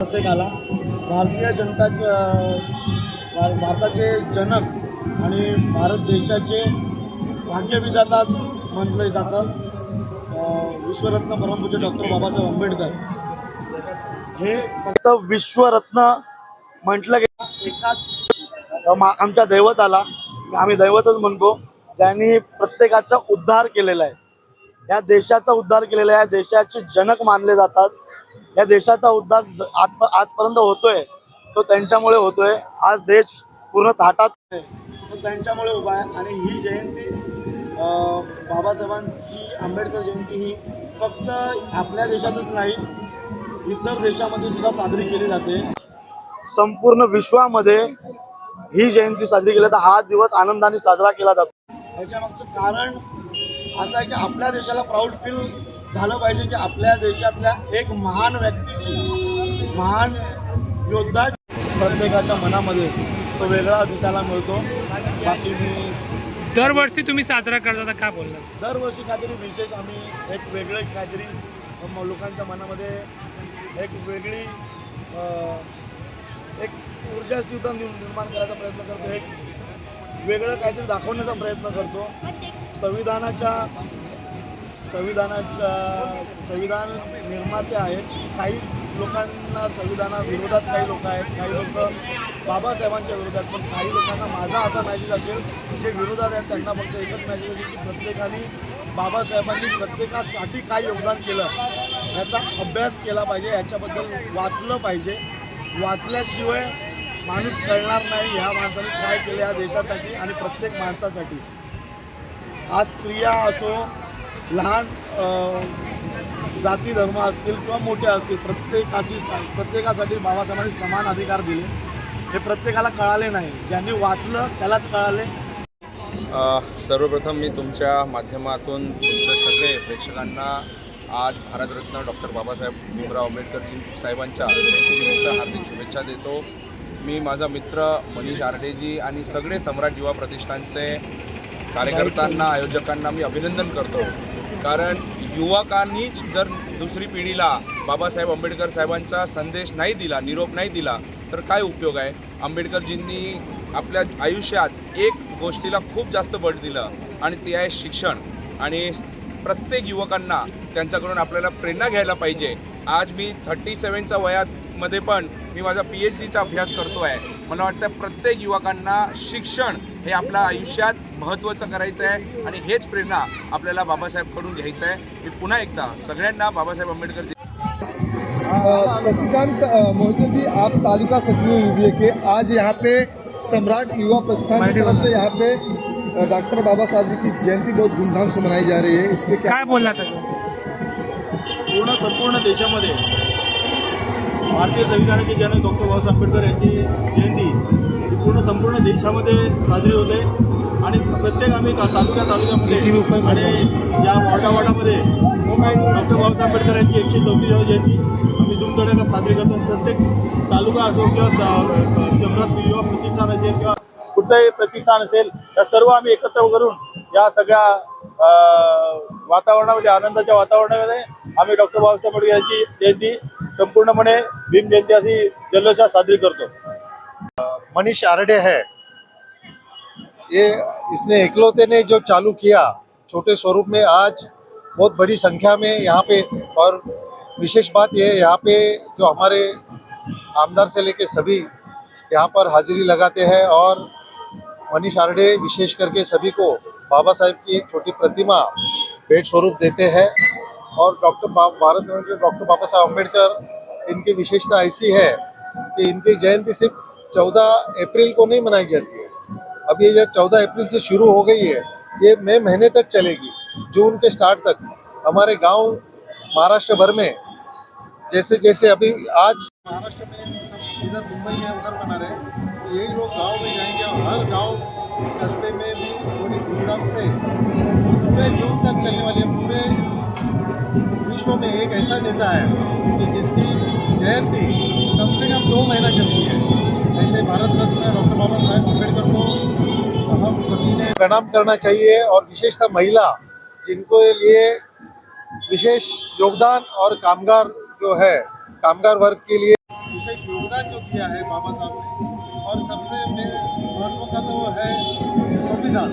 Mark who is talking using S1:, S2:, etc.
S1: प्रत्येकाला. भारतीय जनता भारताचे जनक आणि भारत देशाचे भाग्यविधाता म्हटलं जातं विश्वरत्न परमपूज्य डॉक्टर बाबासाहेब आंबेडकर. हे फक्त विश्वरत्न म्हटलं गेलं एकाच आमच्या दैवताला. आम्ही दैवतच म्हणतो ज्यांनी प्रत्येकाचा उद्धार केलेला आहे. या देशाचा उद्धार केलेला आहे या देशाचे जनक मानले जातात. या देशाचा उद्धार आज आजपर्यंत होतोय तो त्यांच्यामुळे होतोय. आज देश पूर्ण ताटात आहे तो त्यांच्यामुळे उभा आहे. आणि ही जयंती बाबासाहेबांची आंबेडकर जयंती ही फक्त आपल्या देशातच नाही इतर देशामध्ये सुद्धा साजरी केली जाते. संपूर्ण विश्वामध्ये ही जयंती साजरी केली तर हा दिवस आनंदाने साजरा केला जातो. याच्यामागचं कारण असं आहे की आपल्या देशाला प्राऊड फील झालं पाहिजे की आपल्या देशातल्या एक महान व्यक्तीची महान योद्धा प्रत्येकाच्या मनामध्ये तो वेगळा दिसायला मिळतो. बाकी मी
S2: दरवर्षी तुम्ही साजरा करता काय बोलला
S1: दरवर्षी काहीतरी विशेष आम्ही एक वेगळे काहीतरी लोकांच्या मनामध्ये एक वेगळी एक ऊर्जा स्थिती निर्माण करायचा प्रयत्न करतो. एक वेगळं काहीतरी दाखवण्याचा प्रयत्न करतो. संविधानाच्या संविधानाच्या संविधान निर्माते आहेत. काही लोकांना संविधानाविरोधात काही लोक आहेत. काही लोक बाबासाहेबांच्या विरोधात पण काही लोकांना माझा असा मॅसेज असेल जे विरोधात आहेत त्यांना फक्त एकच मॅसेज असेल की प्रत्येकाने बाबासाहेबांनी प्रत्येकासाठी काय योगदान केलं याचा अभ्यास केला पाहिजे याच्याबद्दल वाचलं पाहिजे. वाचल्याशिवाय माणूस कळणार नाही ह्या माणसाने काय केलं या देशासाठी आणि प्रत्येक माणसासाठी. आज स्त्रिया असो लहान जाती धर्म असतील किंवा मोठे असतील प्रत्येकाशी प्रत्येकासाठी बाबासाहेबांनी समान अधिकार दिले. हे प्रत्येकाला कळाले नाही. ज्यांनी वाचलं त्यालाच कळाले.
S3: सर्वप्रथम मी तुमच्या माध्यमातून तुमच्या सगळे प्रेक्षकांना आज भारतरत्न डॉक्टर बाबासाहेब भीमराव आंबेडकर साहेबांच्या जयंतीनिमित्त हार्दिक शुभेच्छा देतो. मी माझा मित्र मनीष आरडेजी आणि सगळे सम्राट युवा प्रतिष्ठानचे कार्यकर्त्यांना आयोजकांना मी अभिनंदन करतो. कारण युवकांनीच जर दुसरी पिढीला बाबासाहेब आंबेडकर साहेबांचा संदेश नाही दिला निरोप नाही दिला तर काय उपयोग आहे? आंबेडकरजींनी आपल्या आयुष्यात एक गोष्टीला खूप जास्त बळ दिलं आणि ते आहे शिक्षण. आणि प्रत्येक युवकांना त्यांच्याकडून आपल्याला प्रेरणा घ्यायला पाहिजे. आज मी थर्टी सेवनच्या वयामध्ये पण मी माझा पी एच डीचा अभ्यास करतो आहे मला वाटतं प्रत्येक युवकांना शिक्षण हे आपल्या आयुष्यात महत्त्वाचं करायचं आहे आणि हेच प्रेरणा आपल्याला बाबासाहेबकडून घ्यायचं आहे. मी पुन्हा एकदा सगळ्यांना बाबासाहेब आंबेडकर
S4: शशिकांत अ, मोहिते जी आप तालिका सचिव यूबीए के. आज यहाँ पे सम्राट युवा प्रस्थान की तरफ से यहाँ पे डॉक्टर बाबा साहब जी की जयंती बहुत धूमधाम से मनाई जा रही है। इसके क्या
S2: काय बोलला त्याचं?
S1: पूर्ण संपूर्ण देशामध्ये भारतीय संविधानाचे जनक डॉक्टर बाबासाहेब आंबेडकर यांची जयंती ही पूर्ण संपूर्ण देशामध्ये साजरी होते. आणि प्रत्येक आम्ही तालुक्या तालुक्यामध्ये आणि या वाडावाडामध्ये डॉक्टर बाबासाहेब आंबेडकर यांची एकशे चौतीसावी जयंती. आम्ही धुमधडाक्यात साजरी करतो. प्रत्येक तालुका असो किंवा शहरात युवा प्रतिष्ठान असेल किंवा कुठचंही प्रतिष्ठान असेल या सर्व आम्ही एकत्र करून या सगळ्या वातावरणामध्ये आनंदाच्या वातावरणामध्ये आम्ही डॉक्टर बाबासाहेब आंबेडकर यांची जयंती संपूर्णपणे भीम जयंती अशी जल्लोषात साजरी करतो.
S4: मनीष आरडे है. ये इसने इकलौते ने जो चालू किया, छोटे स्वरूप में आज बहुत बड़ी संख्या में यहाँ पे और विशेष बात ये है, यहाँ पे जो हमारे आमदार से लेके सभी यहाँ पर हाजिरी लगाते हैं और मनीष आरडे विशेष करके सभी को बाबा साहेब की एक छोटी प्रतिमा भेंट स्वरूप देते हैं। और डॉक्टर भारत रत्न डॉक्टर बाबा साहब अंबेडकर इनकी विशेषता ऐसी है कि इनकी जयंती सिर्फ़ चौदह अप्रैल को नहीं मनाई जाती है। अब ये जो चौदह अप्रैल से शुरू हो गई है, ये मई महीने तक चलेगी, जून के स्टार्ट तक। हमारे गाँव महाराष्ट्र भर में, जैसे जैसे अभी आज महाराष्ट्र में इधर मुंबई में उधर बना रहे हैं तो यही लोग गाँव में जाएँगे और हर गाँव कस्बे में भी थोड़ी धूमधाम से जून विश्व में एक ऐसा नेता है कि जिसकी जयंती कम से कम दो महीना चलती है। ऐसे भारत रत्न डॉक्टर बाबा साहेब अंबेडकर को हम सभी ने प्रणाम करना चाहिए और विशेषतः महिला, जिनको लिए विशेष योगदान और कामगार जो है, कामगार वर्ग के लिए विशेष योगदान जो किया है बाबा साहब ने। और सबसे महत्व का तो है संविधान